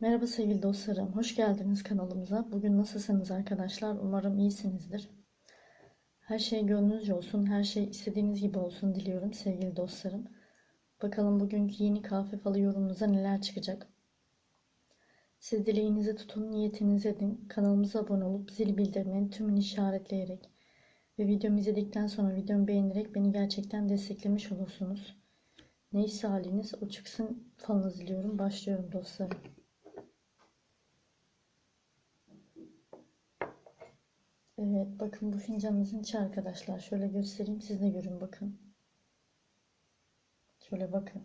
Merhaba sevgili dostlarım, hoş geldiniz kanalımıza. Bugün nasılsınız arkadaşlar? Umarım iyisinizdir. Her şey gönlünüzce olsun, her şey istediğiniz gibi olsun diliyorum sevgili dostlarım. Bakalım bugünkü yeni kahve falı yorumunuza neler çıkacak. Siz dileğinizi tutun, niyetinizi edin. Kanalımıza abone olup zil bildirimini tümünü işaretleyerek ve videomu izledikten sonra videomu beğenerek beni gerçekten desteklemiş olursunuz. Neyse haliniz o çıksın falınız diliyorum. Başlıyorum dostlarım. Evet bakın bu fincanımızın içi arkadaşlar. Şöyle göstereyim siz de görün bakın. Şöyle bakın.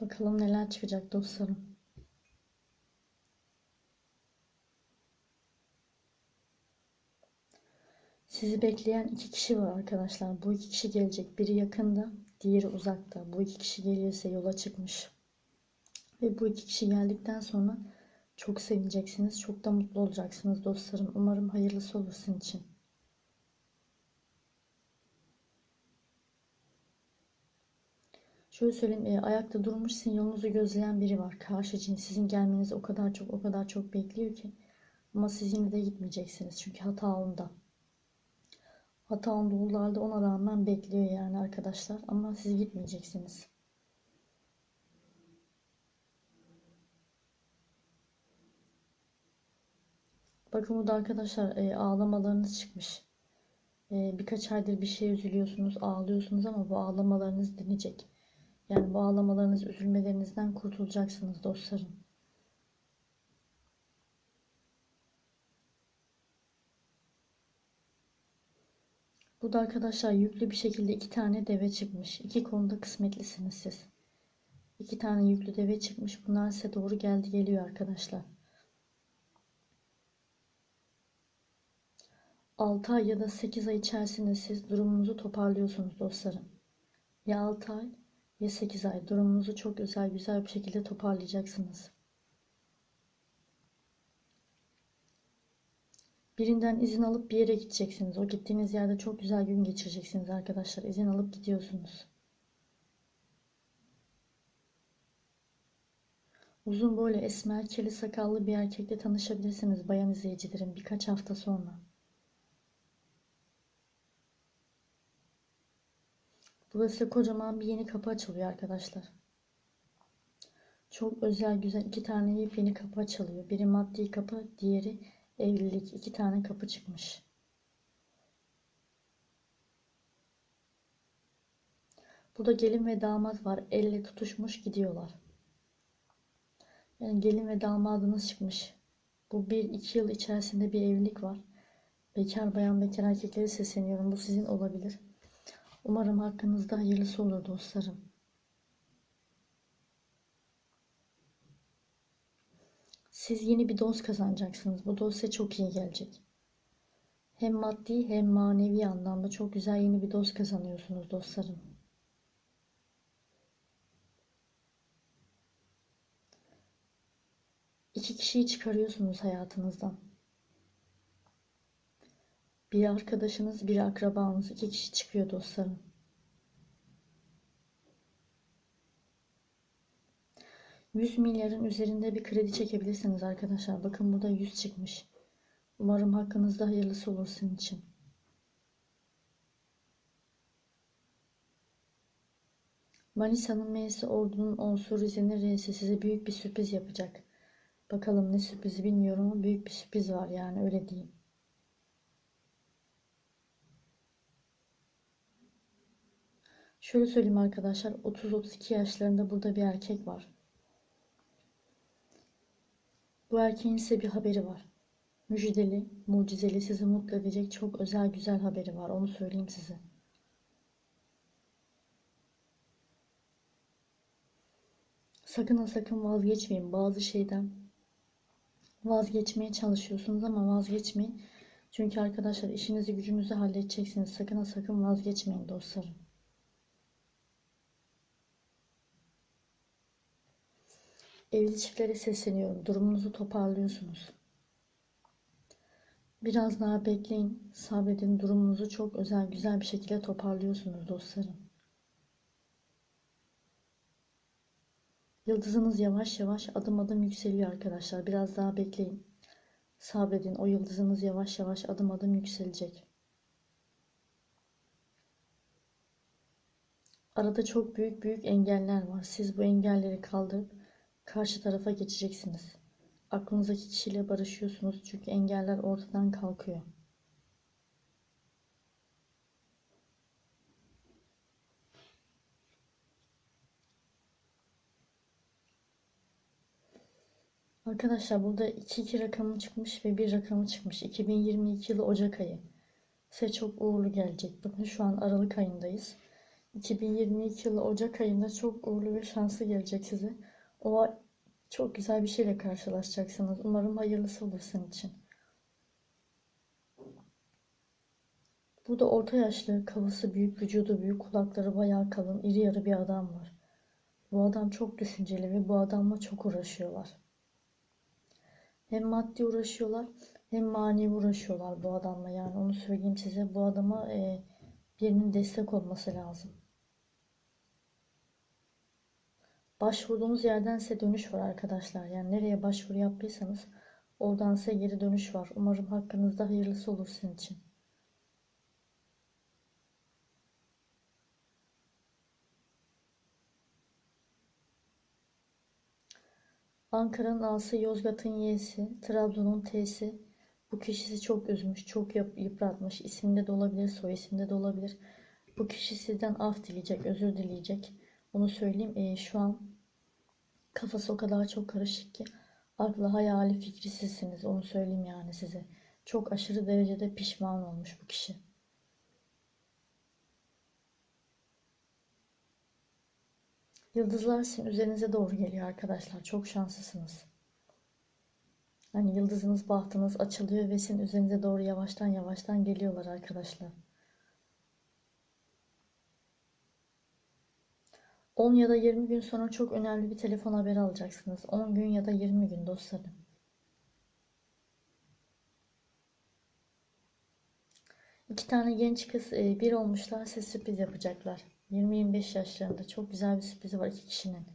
Bakalım neler çıkacak dostlarım. Sizi bekleyen iki kişi var arkadaşlar. Bu iki kişi gelecek. Biri yakında, diğeri uzakta. Bu iki kişi gelirse yola çıkmış. Ve bu iki kişi geldikten sonra çok sevineceksiniz. Çok da mutlu olacaksınız dostlarım. Umarım hayırlısı olur sizin için. Şöyle söyleyeyim, e, ayakta durmuş sizin yolunuzu gözleyen biri var. Karşı cins sizin gelmenizi o kadar çok o kadar çok bekliyor ki. Ama siz yine de gitmeyeceksiniz. Çünkü hata onda. Hata onda ona rağmen bekliyor yani arkadaşlar. Ama siz gitmeyeceksiniz. Bakın burada arkadaşlar e, ağlamalarınız çıkmış. E, birkaç aydır bir şey üzülüyorsunuz, ağlıyorsunuz ama bu ağlamalarınız dinecek. Yani bu ağlamalarınız, üzülmelerinizden kurtulacaksınız dostlarım. Bu da arkadaşlar yüklü bir şekilde iki tane deve çıkmış. İki konuda kısmetlisiniz siz. İki tane yüklü deve çıkmış. Bunlar size doğru geldi geliyor arkadaşlar. 6 ay ya da 8 ay içerisinde siz durumunuzu toparlıyorsunuz dostlarım. Ya 6 ay ya 8 ay durumunuzu çok güzel güzel bir şekilde toparlayacaksınız. Birinden izin alıp bir yere gideceksiniz. O gittiğiniz yerde çok güzel gün geçireceksiniz arkadaşlar. İzin alıp gidiyorsunuz. Uzun böyle esmer, kirli sakallı bir erkekle tanışabilirsiniz bayan izleyicilerim birkaç hafta sonra. Burası kocaman bir yeni kapı açılıyor arkadaşlar. Çok özel güzel iki tane yepyeni kapı açılıyor. Biri maddi kapı, diğeri evlilik. İki tane kapı çıkmış. Burada gelin ve damat var. Elle tutuşmuş gidiyorlar. Yani gelin ve damadınız çıkmış. Bu bir iki yıl içerisinde bir evlilik var. Bekar bayan bekar erkekleri sesleniyorum. Bu sizin olabilir. Umarım hakkınızda hayırlısı olur dostlarım. Siz yeni bir dost kazanacaksınız. Bu dost size çok iyi gelecek. Hem maddi hem manevi anlamda çok güzel yeni bir dost kazanıyorsunuz dostlarım. İki kişiyi çıkarıyorsunuz hayatınızdan. Bir arkadaşınız, bir akrabanız, iki kişi çıkıyor dostlarım. Yüz milyarın üzerinde bir kredi çekebilirsiniz arkadaşlar. Bakın burada 100 çıkmış. Umarım hakkınızda hayırlısı olur sizin için. Manisa'nın M'si, Ordu'nun O'su, Rize'nin R'si size büyük bir sürpriz yapacak. Bakalım ne sürprizi bilmiyorum ama büyük bir sürpriz var yani öyle diyeyim. Şöyle söyleyeyim arkadaşlar 30-32 yaşlarında burada bir erkek var. Bu erkeğin size bir haberi var. Müjdeli, mucizeli, sizi mutlu edecek çok özel güzel haberi var. Onu söyleyeyim size. Sakın ha sakın vazgeçmeyin bazı şeyden. Vazgeçmeye çalışıyorsunuz ama vazgeçmeyin. Çünkü arkadaşlar işinizi gücünüzü halledeceksiniz. Sakın ha sakın vazgeçmeyin dostlarım. Evli çiftlere sesleniyorum. Durumunuzu toparlıyorsunuz. Biraz daha bekleyin. Sabredin. Durumunuzu çok özel güzel bir şekilde toparlıyorsunuz dostlarım. Yıldızınız yavaş yavaş adım adım yükseliyor arkadaşlar. Biraz daha bekleyin. Sabredin. O yıldızınız yavaş yavaş adım adım yükselecek. Arada çok büyük büyük engeller var. Siz bu engelleri kaldırıp karşı tarafa geçeceksiniz. Aklınızdaki kişiyle barışıyorsunuz çünkü engeller ortadan kalkıyor. Arkadaşlar burada 2 2 rakamı çıkmış ve bir rakamı çıkmış. 2022 yılı Ocak ayı. Size çok uğurlu gelecek. Bakın şu an Aralık ayındayız. 2022 yılı Ocak ayında çok uğurlu ve şanslı gelecek size. O çok güzel bir şeyle karşılaşacaksınız. Umarım hayırlısı olur senin için. Burada orta yaşlı, kafası büyük, vücudu büyük, kulakları bayağı kalın, iri yarı bir adam var. Bu adam çok düşünceli ve bu adamla çok uğraşıyorlar. Hem maddi uğraşıyorlar hem manevi uğraşıyorlar bu adamla. Yani onu söyleyeyim size. Bu adama e, birinin destek olması lazım. Başvurduğunuz yerden size dönüş var arkadaşlar. Yani nereye başvuru yaptıysanız oradan size geri dönüş var. Umarım hakkınızda hayırlısı olur sizin için. Ankara'nın A'sı, Yozgat'ın Y'si, Trabzon'un T'si. Bu kişisi çok üzmüş, çok yıpratmış. İsminde de olabilir, soy isimde de olabilir. Bu kişi sizden af dileyecek, özür dileyecek. Onu söyleyeyim. E, şu an kafası o kadar çok karışık ki aklı hayali fikri sizsiniz. Onu söyleyeyim yani size. Çok aşırı derecede pişman olmuş bu kişi. Yıldızlar sizin üzerinize doğru geliyor arkadaşlar. Çok şanslısınız. Hani yıldızınız, bahtınız açılıyor ve sizin üzerinize doğru yavaştan yavaştan geliyorlar arkadaşlar. 10 ya da 20 gün sonra çok önemli bir telefon haberi alacaksınız. 10 gün ya da 20 gün dostlarım. İki tane genç kız e, bir olmuşlar size sürpriz yapacaklar. 20-25 yaşlarında çok güzel bir sürprizi var iki kişinin.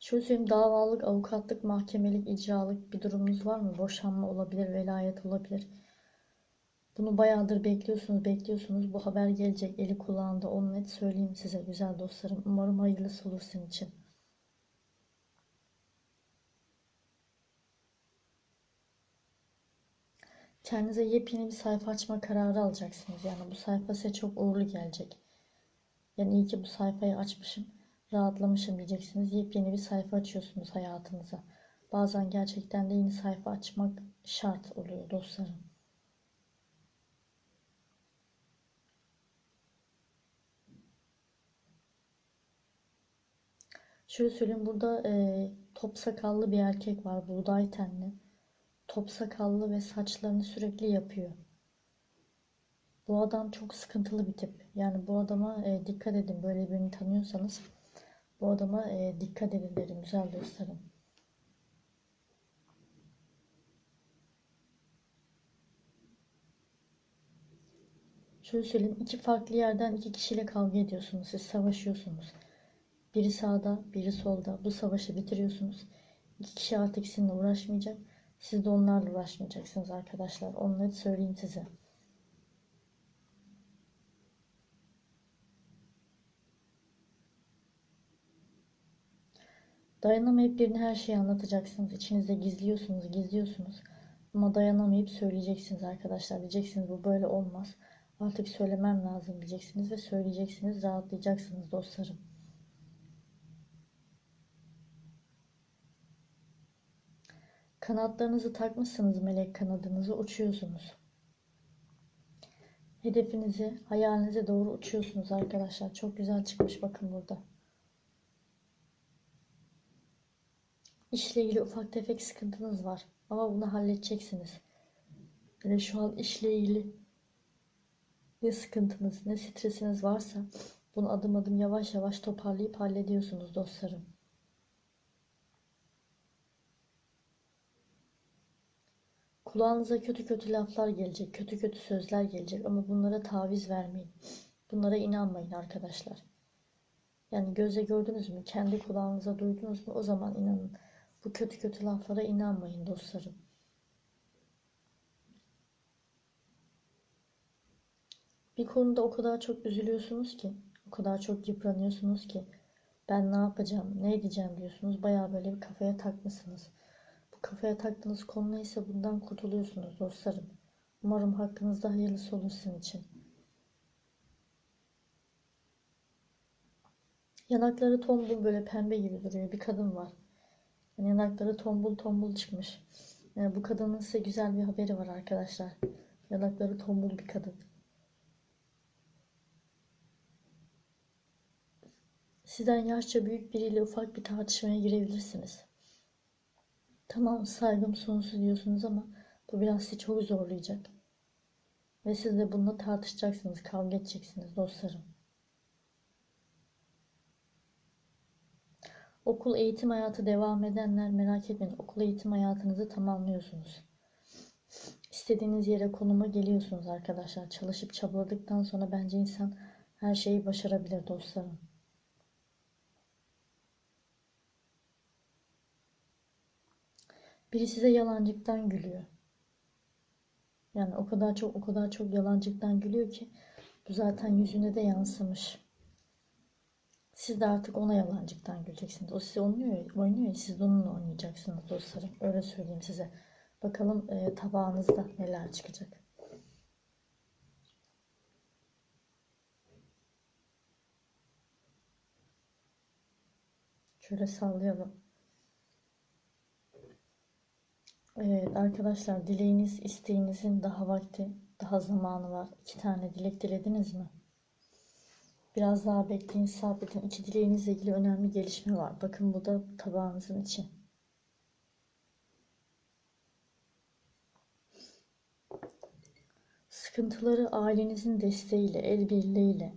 Şöyle söyleyeyim davalık, avukatlık, mahkemelik, icralık bir durumunuz var mı? Boşanma olabilir, velayet olabilir. Bunu bayağıdır bekliyorsunuz, bekliyorsunuz. Bu haber gelecek eli kulağında. Onu net söyleyeyim size güzel dostlarım. Umarım hayırlısı olur sizin için. Kendinize yepyeni bir sayfa açma kararı alacaksınız. Yani bu sayfa size çok uğurlu gelecek. Yani iyi ki bu sayfayı açmışım, rahatlamışım diyeceksiniz. Yepyeni bir sayfa açıyorsunuz hayatınıza. Bazen gerçekten de yeni sayfa açmak şart oluyor dostlarım. Şöyle söyleyeyim burada e, top sakallı bir erkek var buğday tenli. Top sakallı ve saçlarını sürekli yapıyor. Bu adam çok sıkıntılı bir tip. Yani bu adama e, dikkat edin. Böyle birini tanıyorsanız bu adama e, dikkat edin derim güzel dostlarım. Şöyle söyleyeyim. iki farklı yerden iki kişiyle kavga ediyorsunuz. Siz savaşıyorsunuz. Biri sağda, biri solda. Bu savaşı bitiriyorsunuz. İki kişi artık sizinle uğraşmayacak. Siz de onlarla uğraşmayacaksınız arkadaşlar. Onları söyleyeyim size. Dayanamayıp birine her şeyi anlatacaksınız. İçinizde gizliyorsunuz, gizliyorsunuz. Ama dayanamayıp söyleyeceksiniz arkadaşlar. Diyeceksiniz bu böyle olmaz. Artık söylemem lazım diyeceksiniz ve söyleyeceksiniz. Rahatlayacaksınız dostlarım. Kanatlarınızı takmışsınız melek kanadınızı uçuyorsunuz. Hedefinizi, hayalinize doğru uçuyorsunuz arkadaşlar. Çok güzel çıkmış bakın burada. İşle ilgili ufak tefek sıkıntınız var. Ama bunu halledeceksiniz. Yani şu an işle ilgili ne sıkıntınız, ne stresiniz varsa bunu adım adım yavaş yavaş toparlayıp hallediyorsunuz dostlarım. Kulağınıza kötü kötü laflar gelecek, kötü kötü sözler gelecek ama bunlara taviz vermeyin. Bunlara inanmayın arkadaşlar. Yani gözle gördünüz mü? Kendi kulağınıza duydunuz mu? O zaman inanın. Bu kötü kötü laflara inanmayın dostlarım. Bir konuda o kadar çok üzülüyorsunuz ki, o kadar çok yıpranıyorsunuz ki ben ne yapacağım, ne edeceğim diyorsunuz. Bayağı böyle bir kafaya takmışsınız. Kafaya taktığınız konu neyse bundan kurtuluyorsunuz dostlarım. Umarım hakkınızda hayırlısı olur sizin için. Yanakları tombul böyle pembe gibi duruyor. Bir kadın var. Yani yanakları tombul tombul çıkmış. Yani bu kadının size güzel bir haberi var arkadaşlar. Yanakları tombul bir kadın. Sizden yaşça büyük biriyle ufak bir tartışmaya girebilirsiniz. Tamam saygım sonsuz diyorsunuz ama bu biraz sizi çok zorlayacak. Ve siz de bununla tartışacaksınız, kavga edeceksiniz dostlarım. Okul eğitim hayatı devam edenler merak etmeyin. Okul eğitim hayatınızı tamamlıyorsunuz. İstediğiniz yere konuma geliyorsunuz arkadaşlar. Çalışıp çabaladıktan sonra bence insan her şeyi başarabilir dostlarım. Biri size yalancıktan gülüyor. Yani o kadar çok o kadar çok yalancıktan gülüyor ki bu zaten yüzüne de yansımış. Siz de artık ona yalancıktan güleceksiniz. O size oynuyor, oynuyor siz de onunla oynayacaksınız dostlarım. Öyle söyleyeyim size. Bakalım e, tabağınızda neler çıkacak. Şöyle sallayalım. Evet arkadaşlar dileğiniz isteğinizin daha vakti daha zamanı var. İki tane dilek dilediniz mi? Biraz daha bekleyin sabredin. İki dileğinizle ilgili önemli gelişme var. Bakın bu da tabağınızın içi. Sıkıntıları ailenizin desteğiyle, el birliğiyle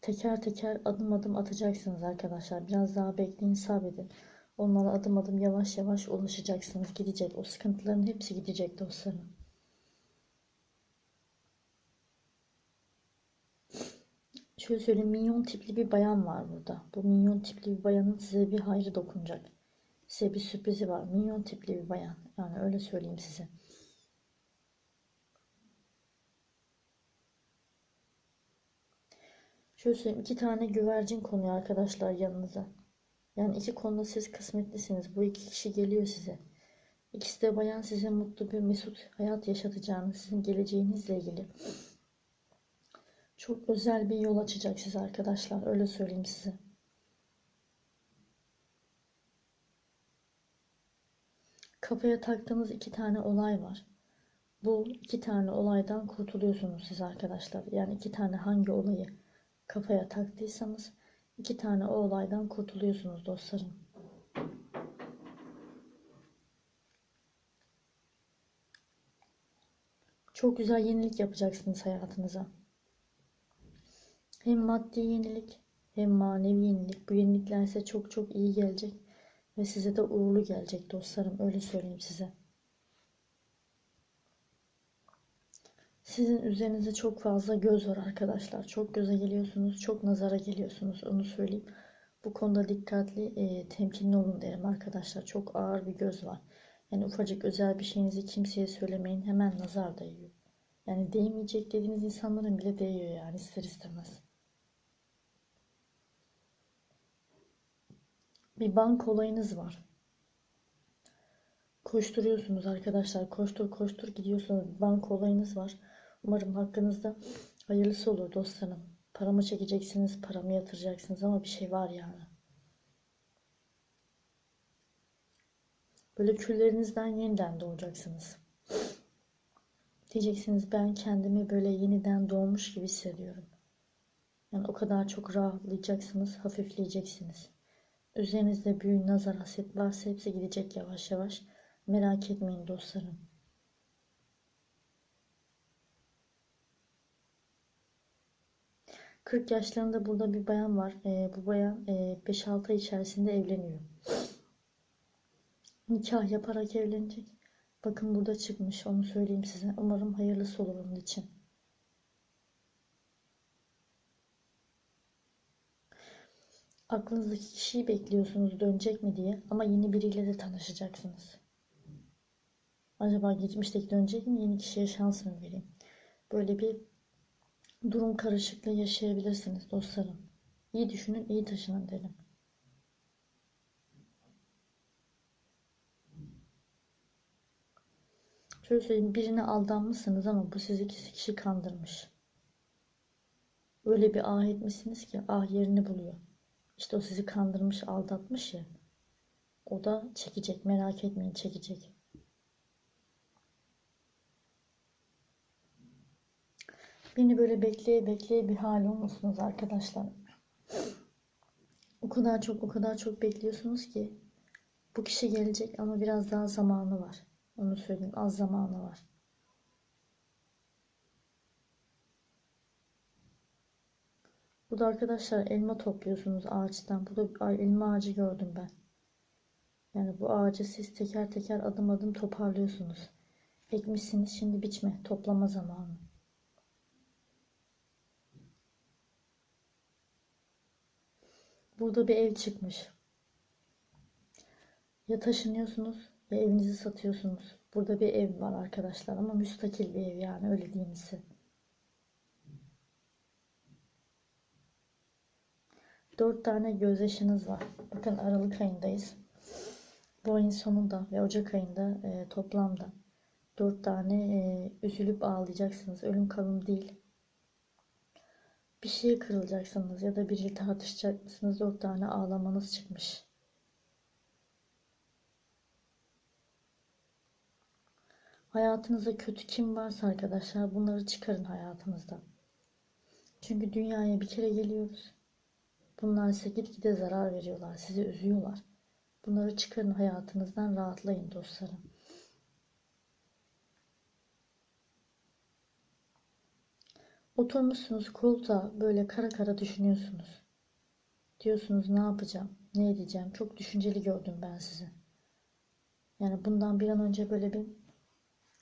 teker teker adım adım atacaksınız arkadaşlar. Biraz daha bekleyin sabredin. Onlara adım adım yavaş yavaş ulaşacaksınız. Gidecek. O sıkıntıların hepsi gidecek dostlarım. Şöyle söyleyeyim. Minyon tipli bir bayan var burada. Bu minyon tipli bir bayanın size bir hayrı dokunacak. Size bir sürprizi var. Minyon tipli bir bayan. Yani öyle söyleyeyim size. Şöyle söyleyeyim. iki tane güvercin konuyor arkadaşlar yanınıza. Yani iki konuda siz kısmetlisiniz. Bu iki kişi geliyor size. İkisi de bayan size mutlu bir mesut hayat yaşatacağını, sizin geleceğinizle ilgili çok özel bir yol açacak size arkadaşlar. Öyle söyleyeyim size. Kafaya taktığınız iki tane olay var. Bu iki tane olaydan kurtuluyorsunuz siz arkadaşlar. Yani iki tane hangi olayı kafaya taktıysanız iki tane o olaydan kurtuluyorsunuz dostlarım. Çok güzel yenilik yapacaksınız hayatınıza. Hem maddi yenilik hem manevi yenilik. Bu yenilikler size çok çok iyi gelecek. Ve size de uğurlu gelecek dostlarım. Öyle söyleyeyim size. Sizin üzerinize çok fazla göz var arkadaşlar. Çok göze geliyorsunuz. Çok nazara geliyorsunuz. Onu söyleyeyim. Bu konuda dikkatli, e, temkinli olun derim arkadaşlar. Çok ağır bir göz var. Yani ufacık özel bir şeyinizi kimseye söylemeyin. Hemen nazar değiyor. Yani değmeyecek dediğiniz insanların bile değiyor yani ister istemez. Bir bank olayınız var. Koşturuyorsunuz arkadaşlar. Koştur koştur gidiyorsunuz. Bank olayınız var. Umarım hakkınızda hayırlısı olur dostlarım. Paramı çekeceksiniz, paramı yatıracaksınız ama bir şey var yani. Böyle küllerinizden yeniden doğacaksınız. Diyeceksiniz ben kendimi böyle yeniden doğmuş gibi hissediyorum. Yani o kadar çok rahatlayacaksınız, hafifleyeceksiniz. Üzerinizde büyü, nazar, haset varsa hepsi gidecek yavaş yavaş. Merak etmeyin dostlarım. Kırk yaşlarında burada bir bayan var. E, bu bayan e, 5-6 ay içerisinde evleniyor. Nikah yaparak evlenecek. Bakın burada çıkmış. Onu söyleyeyim size. Umarım hayırlısı olur onun için. Aklınızdaki kişiyi bekliyorsunuz dönecek mi diye ama yeni biriyle de tanışacaksınız. Acaba geçmişteki dönecek mi yeni kişiye şans mı vereyim? Böyle bir durum karışıklığı yaşayabilirsiniz dostlarım. İyi düşünün, iyi taşının derim. Şöyle söyleyeyim birine aldanmışsınız ama bu sizi kişi kişi kandırmış. Öyle bir ah etmişsiniz ki ah yerini buluyor. İşte o sizi kandırmış, aldatmış ya. O da çekecek, merak etmeyin çekecek. Beni böyle bekleye bekleye bir hal olmuşsunuz arkadaşlar. O kadar çok o kadar çok bekliyorsunuz ki bu kişi gelecek ama biraz daha zamanı var. Onu söyleyeyim az zamanı var. Burada arkadaşlar elma topluyorsunuz ağaçtan. Burada elma ağacı gördüm ben. Yani bu ağacı siz teker teker adım adım toparlıyorsunuz. Ekmişsiniz şimdi biçme toplama zamanı. Burada bir ev çıkmış. Ya taşınıyorsunuz ya evinizi satıyorsunuz. Burada bir ev var arkadaşlar ama müstakil bir ev yani öyle diyeyim size. Dört tane gözyaşınız var. Bakın Aralık ayındayız. Bu ayın sonunda ve Ocak ayında e, toplamda dört tane e, üzülüp ağlayacaksınız. Ölüm kalım değil. Bir şeye kırılacaksınız ya da biriyle tartışacaksınız. Dört tane ağlamanız çıkmış. Hayatınızda kötü kim varsa arkadaşlar bunları çıkarın hayatınızdan. Çünkü dünyaya bir kere geliyoruz. Bunlar size gitgide zarar veriyorlar. Sizi üzüyorlar. Bunları çıkarın hayatınızdan rahatlayın dostlarım. Oturmuşsunuz koltuğa böyle kara kara düşünüyorsunuz. Diyorsunuz ne yapacağım, ne edeceğim. Çok düşünceli gördüm ben sizi. Yani bundan bir an önce böyle bir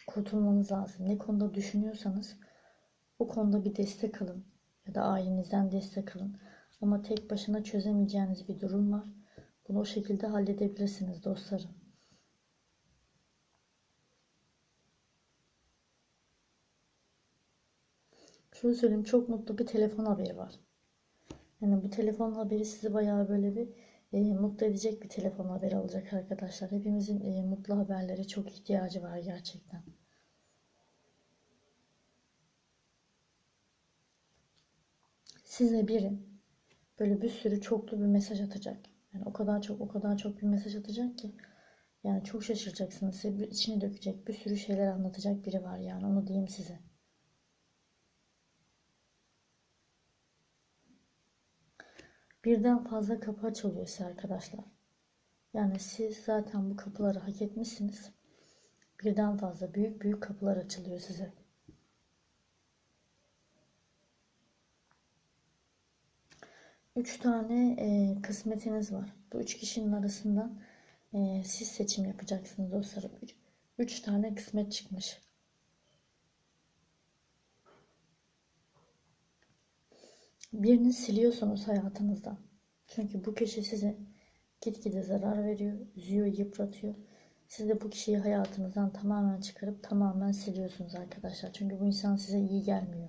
kurtulmanız lazım. Ne konuda düşünüyorsanız o konuda bir destek alın. Ya da ailenizden destek alın. Ama tek başına çözemeyeceğiniz bir durum var. Bunu o şekilde halledebilirsiniz dostlarım. Şunu söyleyeyim çok mutlu bir telefon haberi var. Yani bu telefon haberi sizi bayağı böyle bir e, mutlu edecek bir telefon haberi alacak arkadaşlar. Hepimizin e, mutlu haberlere çok ihtiyacı var gerçekten. Size biri böyle bir sürü çoklu bir mesaj atacak. Yani o kadar çok o kadar çok bir mesaj atacak ki yani çok şaşıracaksınız. Size içini dökecek bir sürü şeyler anlatacak biri var yani onu diyeyim size. Birden fazla kapı açılıyor size arkadaşlar. Yani siz zaten bu kapıları hak etmişsiniz. Birden fazla büyük büyük kapılar açılıyor size. Üç tane e, kısmetiniz var. Bu üç kişinin arasından e, siz seçim yapacaksınız dostlarım. Üç, üç tane kısmet çıkmış. Birini siliyorsunuz hayatınızdan. Çünkü bu kişi size gitgide zarar veriyor, üzüyor, yıpratıyor. Siz de bu kişiyi hayatınızdan tamamen çıkarıp tamamen siliyorsunuz arkadaşlar. Çünkü bu insan size iyi gelmiyor.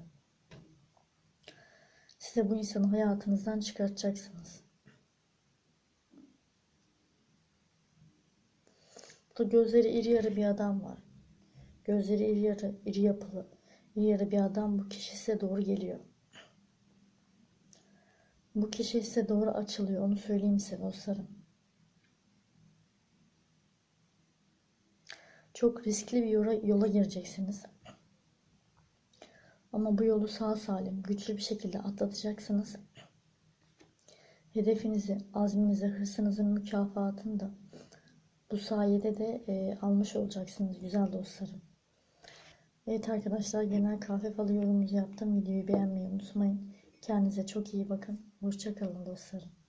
Size bu insanı hayatınızdan çıkartacaksınız. Burada gözleri iri yarı bir adam var. Gözleri iri yarı, iri yapılı, iri yarı bir adam bu kişi size doğru geliyor. Bu kişi size doğru açılıyor. Onu söyleyeyim size dostlarım. Çok riskli bir yola, yola gireceksiniz. Ama bu yolu sağ salim, güçlü bir şekilde atlatacaksınız. Hedefinizi, azminizi, hırsınızın mükafatını da bu sayede de e, almış olacaksınız güzel dostlarım. Evet arkadaşlar genel kahve falı yorumunuzu yaptım. Videoyu beğenmeyi unutmayın. Kendinize çok iyi bakın. Hoşçakalın dostlarım.